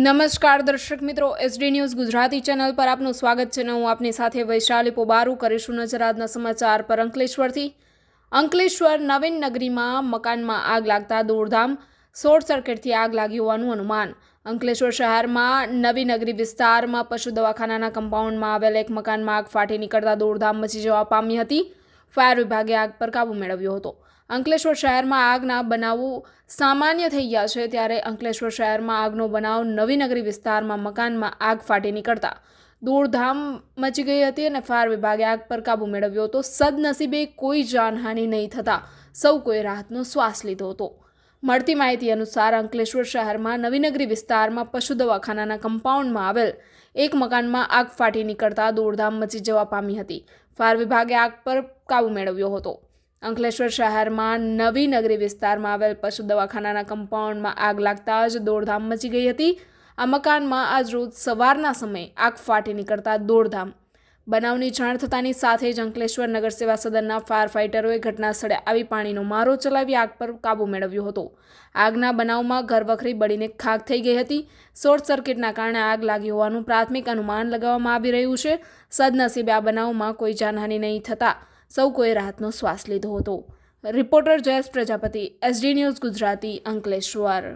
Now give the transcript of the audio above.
નમસ્કાર દર્શક મિત્રો એસડી ન્યૂઝ ગુજરાતી ચેનલ પર આપનું સ્વાગત છે ને હું આપની સાથે વૈશાલી પોબારું કરીશું નજર આજના સમાચાર પર અંકલેશ્વરથી. અંકલેશ્વર નવીન નગરીમાં મકાનમાં આગ લાગતા દોડધામ, શોર્ટ સર્કિટથી આગ લાગી હોવાનું અનુમાન. અંકલેશ્વર શહેરમાં નવી નગરી વિસ્તારમાં પશુ દવાખાનાના કમ્પાઉન્ડમાં આવેલ એક મકાનમાં આગ ફાટી નીકળતા દોડધામ મચી જવા પામી હતી. ફાયર વિભાગે આગ પર કાબૂ મેળવ્યો હતો. અંકલેશ્વર શહેરમાં આગના બનાવો સામાન્ય થઈ ગયા છે ત્યારે અંકલેશ્વર શહેરમાં આગનો બનાવ નવીનગરી વિસ્તારમાં મકાનમાં આગ ફાટી નીકળતા દોડધામ મચી ગઈ હતી અને ફાયર વિભાગે આગ પર કાબૂ મેળવ્યો હતો સદનસીબે કોઈ જાનહાનિ નહીં થતાં સૌ કોઈ રાહતનો શ્વાસ લીધો હતો. મળતી માહિતી અનુસાર અંકલેશ્વર શહેરમાં નવીનગરી વિસ્તારમાં પશુ દવાખાનાના કમ્પાઉન્ડમાં આવેલ એક મકાનમાં આગ ફાટી નીકળતા દોડધામ મચી જવા પામી હતી. ફાયર વિભાગે આગ પર કાબૂ મેળવ્યો હતો. અંકલેશ્વર શહેરમાં નવી નગરી વિસ્તારમાં આવેલ પશુ દવાખાનાના કમ્પાઉન્ડમાં આગ લાગતા જ દોડધામ મચી ગઈ હતી. આ મકાનમાં આજ રોજ સવારના સમયે આગ ફાટી નીકળતા દોડધામ બનાવની જાણ થતાની સાથે જ અંકલેશ્વર નગર સેવા સદનના ફાયર ફાઇટરોએ ઘટના સ્થળે આવી પાણીનો મારો ચલાવી આગ પર કાબૂ મેળવ્યો હતો. આગના બનાવમાં ઘરવખરી બળીને ખાક થઈ ગઈ હતી. શોર્ટ સર્કિટના કારણે આગ લાગી હોવાનું પ્રાથમિક અનુમાન લગાવવામાં આવી રહ્યું છે. સદનસીબે આ બનાવમાં કોઈ જાનહાનિ નહીં થતાં સૌ કોઈ રાહતનો શ્વાસ લીધો હતો. Reporter Jayesh Prajapati, SD news Gujarati, Ankleshwar.